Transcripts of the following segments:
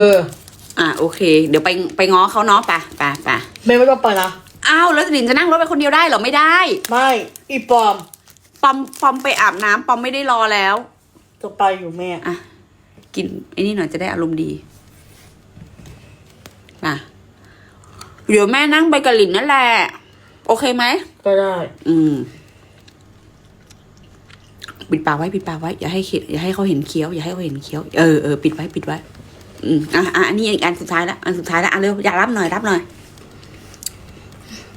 เอออะโอเค เดี๋ยวไปไปง้อเขาเนาะไปไปไปแม่ไม่ต้องไปนะอ้าวแล้วหลินจะนั่งรถไปคนเดียวได้เหรอไม่ได้ ไม่อีปอมปอมปอมไปอาบน้ำปอมไม่ได้รอแล้ว จะไปอยู่แม่อะกินไอ้นี่หน่อยจะได้อารมณ์ดีมาเดี๋ยวแม่นั่งไปกับหลินนั่นแหละ โอเคไหม ก็ได้ อืม ปิดปากไว้ ปิดปากไว้ อย่าให้เขียอย่าให้เขาเห็นเคี้ยว อย่าให้เขาเห็นเคี้ยว เออเออปิดไว้ ปิดไว้ อืมอะอะอันนี้อีกอันสุดท้ายละอันสุดท้ายละอะเร็วอย่ารับหน่อยรับหน่อย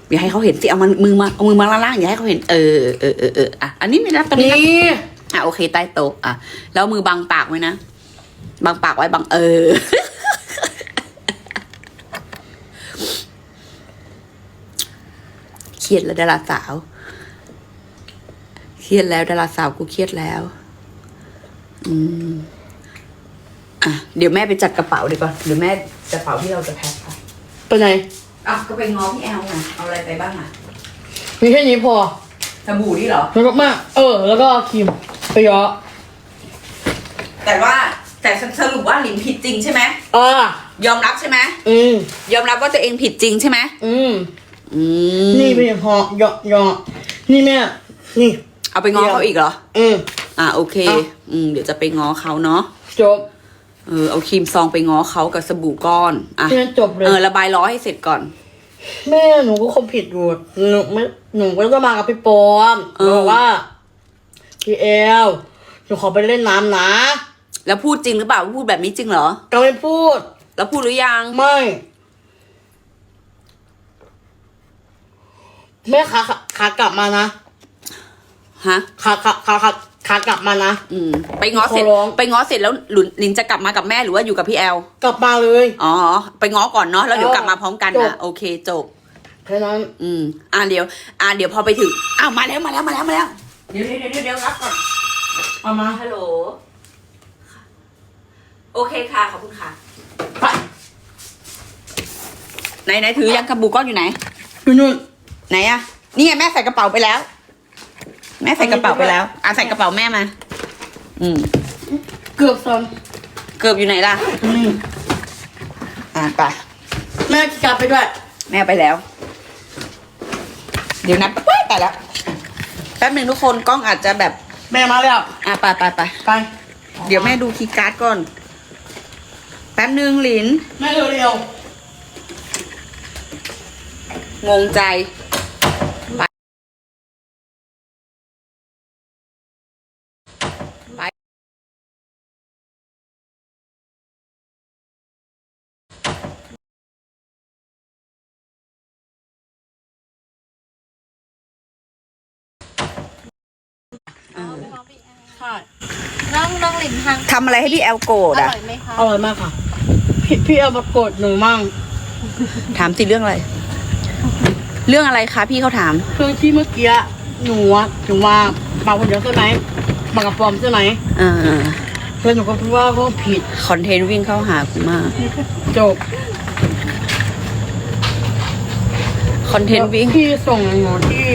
อย่าให้เขาเห็นสิเอามันมือมาเอามือมาล่างๆอย่าให้เขาเห็นเออเออเออเอออะอันนี้ไม่รับตรงนี้นะนี่อะโอเคใต้โต๊ะอะแล้วมือบังปากไว้นะบังปากไว้บังเออเครียดแล้วดาราสาวเครียดแล้วดาราสาวกูเครียดแล้ว อืม อะเดี๋ยวแม่ไปจัดกระเป๋าดีกว่าเดี๋ยวแม่กระเป๋าที่เราจะแพ็คค่ะไปไหนอะก็ไปง้อพี่แอลไงเอาอะไรไปบ้างอะมีแค่นี้พอสบู่นี่เหรอแล้วก็มากเออ แล้วก็ครีมไปเยอะแต่ว่าแต่สรุปว่าหลินผิดจริงใช่ไหมอ่ายอมรับใช่ไหมอืมยอมรับว่าตัวเองผิดจริงใช่ไหมอืมอืมนี่เป็นพอเยอะเยอะนี่แม่นี่ เอาไปง้อเขาอีกเหรออืมอ่าโอเคเอาอืมเดี๋ยวจะไปง้อเขาเนาะจบ เออเอาครีมซองไปง้อเขากับสบู่ก้อนอะแค่นั้นจบเลเออยระบายล้อให้เสร็จก่อน แม่หนูก็คงผิดอยู่หนูไม่หนูก็ต้องมากับพี่ปอมเออ บอกว่า พี่เอลหนูขอไปเล่นน้ำนะ แล้วพูดจริงหรือเปล่าพูดแบบนี้จริงเหรอ ก็ไม่พูด แล้วพูดหรือยัง ไม่ แม่ขาขาขากลับมานะฮะ ขาขาขาขา ขากลับมานะ อืมไปง้อเสร็จขอร้อง ไปง้อเสร็จแล้วหลุนลินจะกลับมากับแม่หรือว่าอยู่กับพี่แอลกลับมาเลย อ๋อไปง้อก่อนเนาะแล้วเดี๋ยวเออกลับมาพร้อมกันจนะบโอเคจบ แค่นั้นอืมอ่าเดี๋ยวอ่าเดี๋ยวพอไปถึงอ้าวมาแล้วมาแล้วมาแล้วมาแล้วเดี๋ยวเดี๋ยวเดี๋ยวเดี๋ยวรับก่อนเอามาฮัลโหลโอเคค่ะขอบคุณค่ะไปไหนไหนถือยังกระบุกก้อนอยู่ไหนดูนู่นไหนอะนี่ไงแม่ใส่กระเป๋าไปแล้ว แม่ใส่กระเป๋าไปแล้วอะใส่กระเป๋าแม่มา อืม เกือบซ้เกือบอยู่ไหนล่ะำนี่อะไปแม่กลับไปด้วย แม่ไปแล้ว เดี๋ยวนัดว้ายไปแล้วแป๊บหนึ่งทุกคนกล้องอาจจะแบบ แม่มาแล้วอะไปไปไปไปเดี๋ยวแม่ดูคีย์การ์ดก่อน แป๊บหนึ่งหลิน แม่เร็วงงใจ ทางทำอะไรให้พี่แอลโกรธออะร่อยไหมคะอร่อยมากค่ะ พี่พี่เอามากดหนูมั่งถามสิเรื่องอะไร เรื่องอะไรคะพี่เขาถามเรื่องที่เมื่อกี้หนูอะหนูว่ามาคนเดียวใช่ไหมมากับปอมใช่ไหมอ่าแล้วหนูก็พูดว่าก็ผิดคอนเทนต์วิ่งเข้าหากูมาก จบคอนเทนต์วิ่ง พี่ส่งหนูที่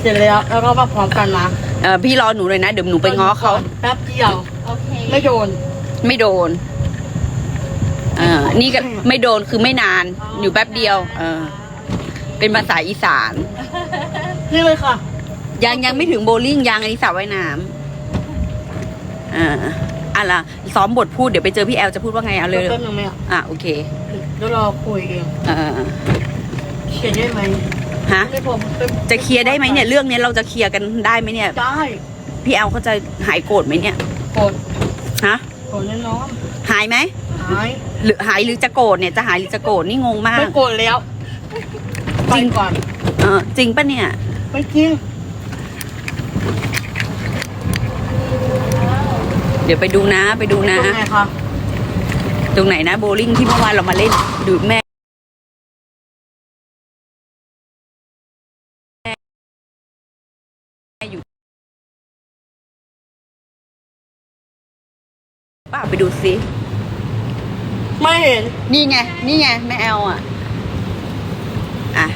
เสร็จแล้วแล้วก็มาพร้อมกันนะเออพี่รอหนูเลยนะ เดี๋ยวหนูไปง้อเขาแป๊บเดียวโอเค ไม่โดน ไม่โดนเออนี่ก็ไม่โดนคือไม่นาน อยู่แป๊บเดียว เออ เป็นภาษาอีสาน นี่เลยค่ะ ยังยังไม่ถึงโบลิ่งยังอันนี้สระว่ายน้ำอ่าอะไรซ้อมบทพูดเดี๋ยวไปเจอพี่แอลจะพูดว่าไงเอาเลยแป๊บนึงแม่อะโอเคเดี๋ยวรอคุยเองเออเขียนได้ไหมฮะไม่พอเป็นจะเคลียร์ได้ไหมเนี่ย เรื่องเนี้ยเราจะเคลียร์กันได้ไหมเนี่ย ได้ พี่แอลเขาจะหายโกรธไหมเนี่ยกด ฮะกดแน่นอนหายไหมหายหรือหายหรือจะโกรธเนี่ยจะหายหรือจะโกรธนี่งงมากไม่กดแล้วไปก่อนเออจริงปะเนี่ย ไม่จริงเดี๋ยวไปดูนะไปดูนะ ตรงไหนคะ ตรงไหนนะโบลิ่งที่เมื่อวานเรามาเล่นดูแม่ ป้าไปดูสิไม่เห็น นี่ไง นี่ไงแม่แอลอะ อะ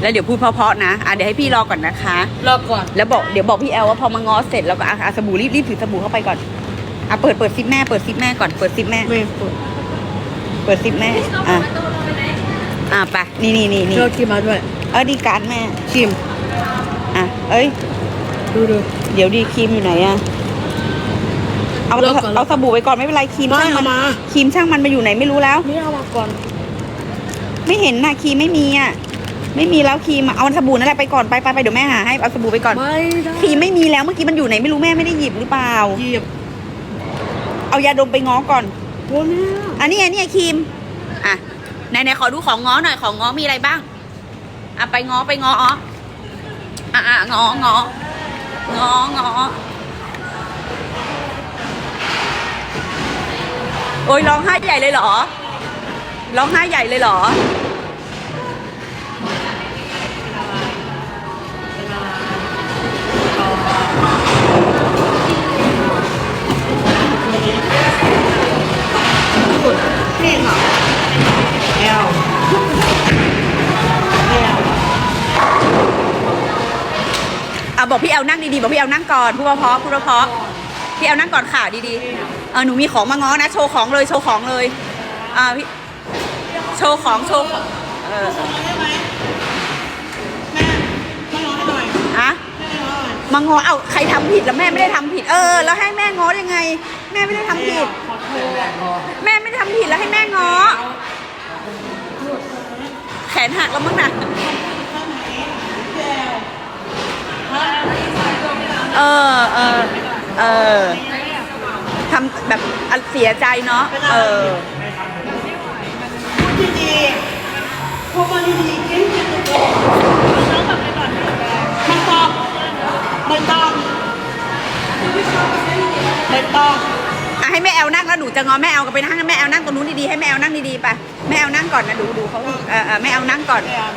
แล้วเดี๋ยวพูดเพราะๆนะ อะเดี๋ยวให้พี่รอก่อนนะคะ รอก่อน แล้วบอกเดี๋ยวบอกพี่แอลว่าพอมาง้อเสร็จแล้วก็อะอะสบู่รีบรีบถือสบู่เข้าไปก่อน อะเปิดเปิดซิปแม่เปิดซิปแม่ก่อนเปิดซิปแม่ ไม่ปวดเปิดซิปแม่ อะ อะไปนี่นี่นี่นี่เรากินมาด้วยเออดีการ์ดแม่ครีมอะ เอ้ย ดูดูเดี๋ยวดีครีมอยู่ไหนอะ เอาเลิกก่อน เอาสบู่ไปก่อนไม่เป็นไรครีมไม่ช่างมันเอามาครีมช่างมันไปอยู่ไหนไม่รู้แล้วไม่เอามาก่อน ไม่เห็นนะครีมไม่มีอะไม่มีแล้วครีมอะเอาสบู่นั่นแหละไปก่อนไปไปไปเดี๋ยวแม่หาให้เอาสบู่ไปก่อนไม่ได้ครีมไม่มีแล้วเมื่อกี้มันอยู่ไหนไม่รู้แม่ไม่ได้หยิบหรือเปล่าหยิบเอายาดมไปง้อก่อนโอ้เนี่ยอันนี้ไงนี่ไงครีมอะไหนไหนขอดูของง้อหน่อยของง้อมีอะไรบ้างอะไปง้อไปง้ออ๋ออะอะง้อง้อง้อง้อ โอ้ยร้องไห้ใหญ่เลยเหรอ ร้องไห้ใหญ่เลยเหรอ นี่ค่ะแอลแอลอะบอกพี่แอลนั่งดีๆ บอกพี่แอลนั่งก่อนพูดเพราะๆพูดเพราะๆ พี่แอลนั่งก่อนค่ะดีๆเออหนูมีของมาง้อนะ โชว์ของเลยโชว์ของเลยอ่าพี่โชว์ของโชว์ของเออได้ไหมแม่ไม่ร้องให้หน่อยอะแม่ไม่ร้องหน่อยมาง้อเอาใครทำผิดแล้วแม่ไม่ได้ทำผิดเออ แล้วให้แม่ง้อยังไง แม่ไม่ได้ทำผิดขอโทษแม่ไม่ได้ทำผิดแล้วให้แม่ง้อแขนหักแล้วมั้งน่ะเออเออเออทำแบบเสียใจเนาะเออพูดดีๆพูดมาดีๆกินกินตัวไม่ต้องไม่ต้องไม่ต้องอะให้แม่แอลนั่งแล้วหนูจะงอแม่แอลก็ไปนั่งให้แม่แอลนั่งตรงนู้นดีๆให้แม่แอลนั่งดีๆไปแม่แอลนั่งก่อนนะดูดูเขาเออเออแม่แอลนั่งก่อนแอล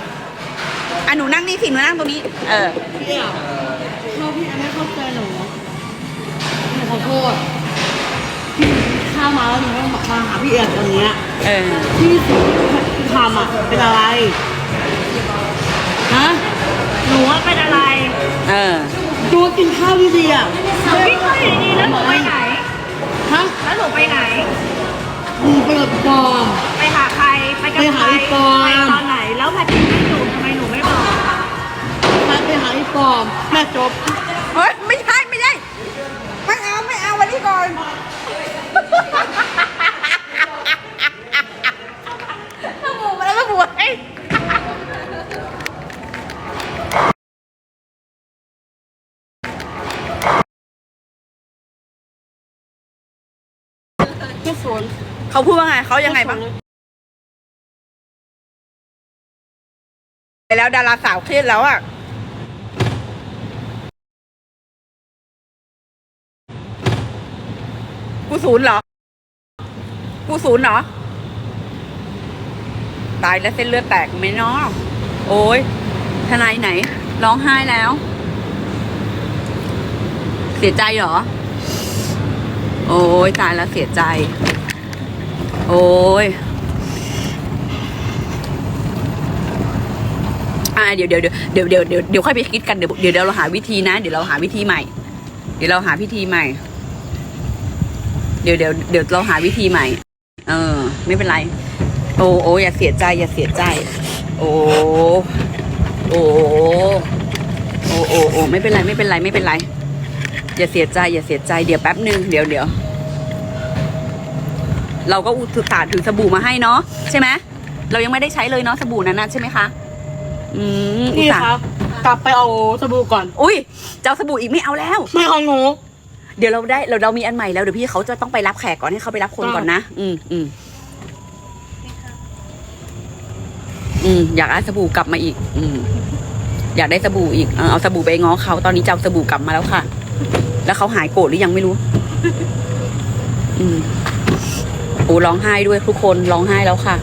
อะหนูนั่งนี่สิหนูนั่งตรงนี้ เออพี่อะเราพี่แอลไม่เข้าใจหนูหนูขอโทษพี่ ข้ามาแล้วหนูก็มาหาพี่แอลตรงเนี้ยเออพี่สิ่งที่ทำอะเป็นอะไรฮะหนูว่าเป็นอะไรเออดูกินข้าวดีๆอะหนูวิ่งเข้าอยู่ดีๆแล้วหนูไปไหนฮะแล้วหนูไปไหนมึงเป็นแบบปลอม ไปหาใครไปกับไปใคหารอีปอนไปตอนไหนแล้วแพทริกไม่อยู่ทำไมหนูไม่บอกไปไปหาไอ้ปลอมแม่จบ เฮ้ยไม่ใช่ไม่ใช่ไม่เอาไม่เอาวันนี้ก่อน ไม่สนเขาพูดว่าไงเขายังไงบ้างไปแล้วดาราสาวเครียดแล้วอะกูศูนย์เหรอ กูศูนย์เหรอ ตายแล้วเส้นเลือดแตกไหมเนาะโอ้ยทนายไหน ร้องไห้แล้ว เสียใจเหรอ โอ้ยตายแล้วเสียใจ โอ้ยอ่าเดี๋ยวเดี๋ยวเดี๋ยวเดี๋ยวเดี๋ยวเดี๋ยวค่อยไปคิดกันเดี๋ยวเดี๋ยวเราหาวิธีนะ เดี๋ยวเราหาวิธีใหม่ เดี๋ยวเราหาวิธีใหม่ เดี๋ยวเดี๋ยวเดี๋ยวเราหาวิธีใหม่ เออ ไม่เป็นไร โอ้โอ้อย่าเสียใจอย่าเสียใจ โอ้โอ้โอ้โอ้โอ้ไม่เป็นไรไม่เป็นไรไม่เป็นไร อย่าเสียใจ อย่าเสียใจเดี๋ยวแป๊บหนึ่งเดี๋ยวเดี๋ยวเราก็อุตส่าห์ถือสบู่มาให้เนาะใช่ไหมเรายังไม่ได้ใช้เลยเนาะสบู่นั้นนะใช่ไหมคะอืมอุตนี่ส่าคห์รับ กลับไปเอาสบู่ก่อน อุ้ยจะเอาสบู่อีกไม่เอาแล้ว ไม่เอาหนูเดี๋ยวเราได้เราเรามีอันใหม่แล้วเดี๋ยวพี่เขาจะต้องไปรับแขกก่อนให้เขาไปรับคนก่อนนะอืมอืมอืมอยากได้สบู่กลับมาอีก อืม อยากได้สบู่อีกเออเอาสบู่ไปง้อเขาตอนนี้จะเอาสบู่กลับมาแล้วค่ะ แล้วเขาหายโกรธหรือยังไม่รู้ อืมโอ้ร้องไห้ด้วยทุกคนร้องไห้แล้วค่ะ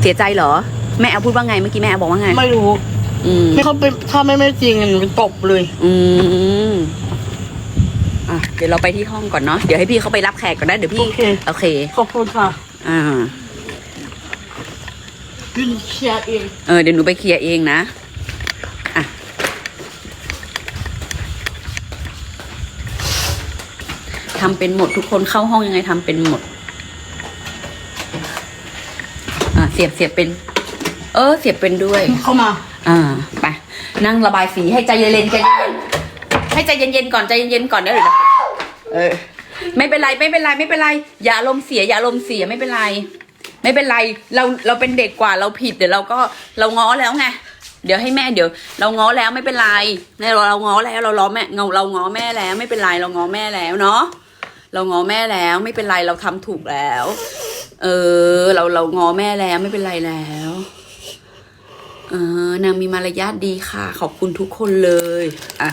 เสียใจเหรอ แม่แอลพูดว่าไงเมื่อกี้แม่แอลบอกว่าไง ไม่รู้อืมไม่เขาเป็นถ้าไม่ไม่จริงหนูตบเลย อืมอะเดี๋ยวเราไปที่ห้องก่อนเนาะเดี๋ยวให้พี่เขาไปรับแขกก่อนนะเดี๋ยวพี่โอเค โอเค ขอบคุณค่ะอ่ายืนเชียร์เอง เออเดี๋ยวหนูไปเคลียร์เองนะ อะ ททำเป็นหมดทุกคนเข้าห้องยังไงทำเป็นหมด อ่าเสียบเสียบเป็น เออ เสียบเป็นด้วย เข้ามา อ่าไปนั่งระบายสีให้ใจเย็นๆใจเย็นๆให้ใจเย็นๆก่อนใจเย็นๆก่อนได้เลยนะเออไม่เป็นไรไม่เป็นไรไม่เป็นไร อย่าอารมณ์เสีย อย่าอารมณ์เสียไม่เป็นไร ไม่เป็นไร เราเราเป็นเด็กกว่าเราผิดเดี๋ยวเราก็เราง้อแล้วไงเดี๋ยวให้แม่เดี๋ยว เราง้อแล้วไม่เป็นไรเนี่ยเราเราง้อแล้วเราล้อแม่เงาเราง้อแม่แล้วไม่เป็นไรเราง้อแม่แล้วเนาะ เราง้อแม่แล้วไม่เป็นไรเราทำถูกแล้ว เออ เราเราง้อแม่แล้วไม่เป็นไรแล้วเออนางมีมารยาทดีค่ะ ขอบคุณทุกคนเลยอะ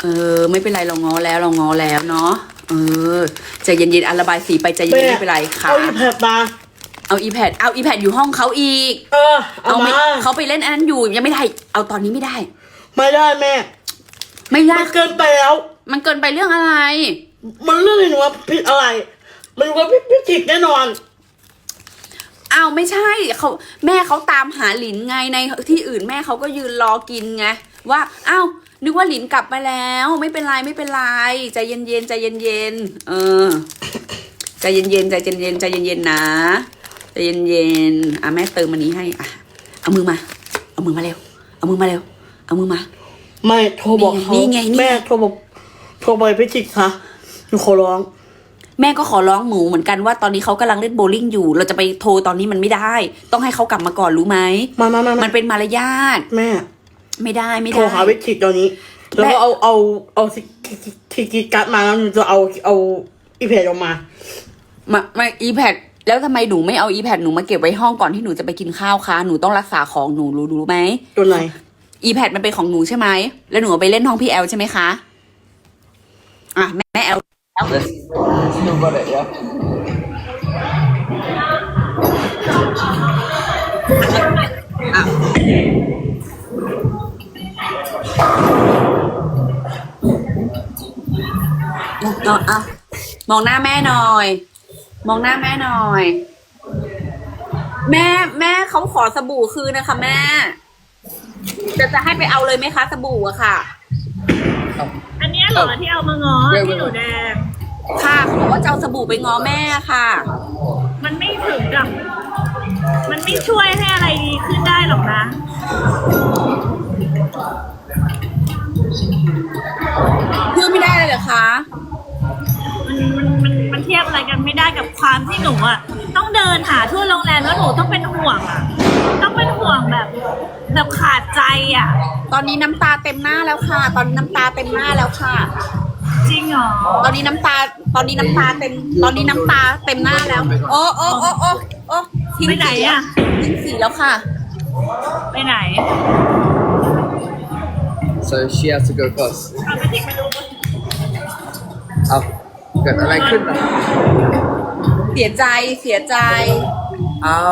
เออ ไม่เป็นไรเราง้อแล้วเราง้อแล้วเนาะเออใจเย็นๆอันระบายสีไปใจเย็นๆไม่เป็นไรค่ะเอาอีแพดมาเอาอีแพดเอาอีแพดอยู่ห้องเขาอีก เออ เอาเอามาไม่เขาไปเล่นอันนั้นอยู่ยังไม่ได้ เอาตอนนี้ไม่ได้ ไม่ได้แม่ ไม่ได้มันเกินไปแล้ว มันเกินไปเรื่องอะไร มันเรื่องอะไรหนูว่าผิดอะไร มันว่าพี่พี่ผิดแน่นอน อ้าวไม่ใช่เขาแม่เขาตามหาหลินไงในที่อื่นแม่เขาก็ยืนรอกินไงว่าอ้าวนึกว่าหลินกลับมาแล้ว ไม่เป็นไรไม่เป็นไรใจเย็นๆใจเย็นๆเออใจเย็นๆใจเย็นๆใจเย็นๆนะใจเย็นๆอะแม่เติมอันนี้ให้อะเอามือมา เอามือมาเร็ว เอามือมาเร็ว เอามือมา ไม่โทรบอกเขานี่ไงนี่ไงแม่โทรบอก โทรไปพี่จิกค่ะหนูขอร้อง แม่ก็ขอร้องหมูเหมือนกันว่าตอนนี้เขากำลังเล่นโบว์ลิ่งอยู่ เราจะไปโทรตอนนี้มันไม่ได้ ต้องให้เขากลับมาก่อนรู้ไหมมามามามัมานเป็นมารยาทแม่ ไม่ได้ไม่โทรได้หาวิจิกตอนนี้ แล้วก็เอาเอาเอาสิทีกีการ์ดมาแล้วหนูจะเอาเอาอีแพดออกมา มามาอีแพดแล้วทำไมหนูไม่เอาอีแพดหนูมาเก็บไว้ห้องก่อนที่หนูจะไปกินข้าวคะหนูต้องรักษาของหนูรู้รู้ไหมตัวไหนอีแพดมันเป็นของหนูใช่ไหมแล้วหนูเอาไปเล่นห้องพี่แอลใช่ไหมคะ อะแม่แม่แอลแอล Still got it, yeah. นอนอะมองหน้าแม่หน่อย มองหน้าแม่หน่อย แม่แม่เขาขอสบู่คืนนะคะแม่ จะจะให้ไปเอาเลยไหมคะสบู่อะค่ะอันเนี้ย เหรอที่เอามาง้อที่หนูแดง ค่ะเขาบอกว่าจะเอาสบู่ไปง้อแม่ค่ะ มันไม่ถึงกับ มันไม่ช่วยให้อะไรดีขึ้นได้หรอกนะเพื่อไม่ได้เลยเหรอคะมันมันมันมันเทียบอะไรกันไม่ได้กับความที่หนูอะต้องเดินหาทั่วโรงแรมแล้วหนูต้องเป็นห่วงอะ แบบขาดใจอะตอนนี้น้ำตาเต็มหน้าแล้วค่ะ ตอนนี้น้ำตาเต็มหน้าแล้วค่ะ จริงเหรอ ตอนนี้น้ำตา ตอนนี้น้ำตาเต็ม ตอนนี้น้ำตาเต็มหน้าแล้ว โอ้โอ้โอ้โอ้โอ้ทิ้งไปไหนสีอะ ทิ้งสีแล้วค่ะ ไปไหน So she has to go first. เอาไปทิ้งไปดูเอาเกิดอะไรขึ้นอะเสียใจ เสียใจ เอา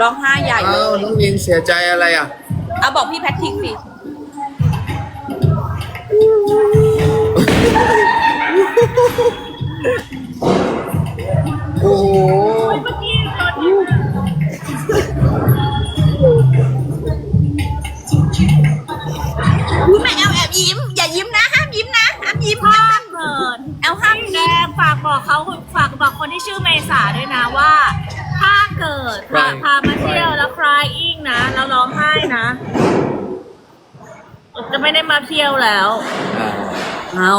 ร้องไห้ใหญ่เลเอาย น้องยินเสียใจอะไรอะ เอาบอกพี่แพทริกสิโอ้โหเมื่อกี้ตอนอุ๊ยแม่แอลแอบยิ้ม อย่ายิ้มนะ ห้ามยิ้มนะ ห้ามยิ้มถ้าเกิดแอลห้ามแดยิ้ม งฝากบอกเขาฝากบอกคนที่ชื่อเมษาด้วยนะว่า ถ้าเกิดพา Crying พามาเที่ยวแล้ว crying นะ แล้วร้องไห้นะ จะไม่ได้มาเที่ยวแล้ว เอา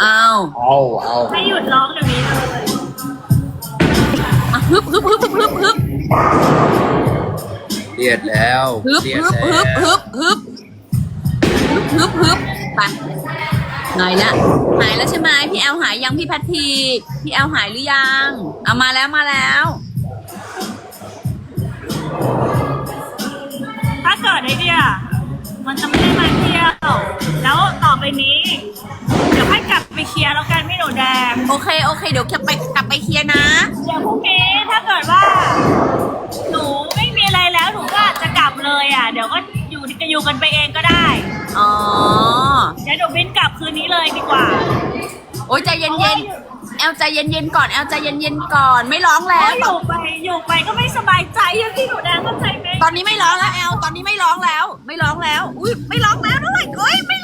เอาเอาเอาให้หยุดร้องอย่างนี้เลยอะฮึบฮึบฮึบฮึบฮึบฮึบเครียดแล้วฮึบเครียดฮึบแล้วฮึบฮึบฮึบฮึบฮึบไปหายละหายแล้วใช่ไหมพี่แอลหายยังพี่แพทริกพี่แอลหายหรือยัง เอามาแล้วมาแล้ว เกิดไอเดีย มันจะไม่ได้มาเที่ยวแล้วต่อไปนี้ เดี๋ยวให้กลับไปเคลียร์แล้วกันพี่หนูแดง โอเค โอเค เดี๋ยวจะไปกลับไปเคลียร์นะ เดี๋ยวพรุ่งนี้ถ้าเกิดว่า หนูไม่มีอะไรแล้วหนูก็อาจจะกลับเลยอะ เดี๋ยวก็อยู่จะอยู่กันไปเองก็ได้อ๋อ เดี๋ยวหนูบินกลับคืนนี้เลยดีกว่า โอ้ยใจเย็นเย็นๆ แอลใจเย็นเย็นๆก่อนแอลใจเย็นเย็นๆก่อน ไม่ร้องเพแล้วราะอยู่ไปอยู่ไปก็ไม่สบายใจอย่างที่หนูแดงเข้าใจไหมตอนนี้ไม่ร้องแล้วแอลตอนนี้ไม่ร้องแล้ว ไม่ร้องแล้ว อุ้ยไม่ร้องแล้วด้วยเอ้ยไม่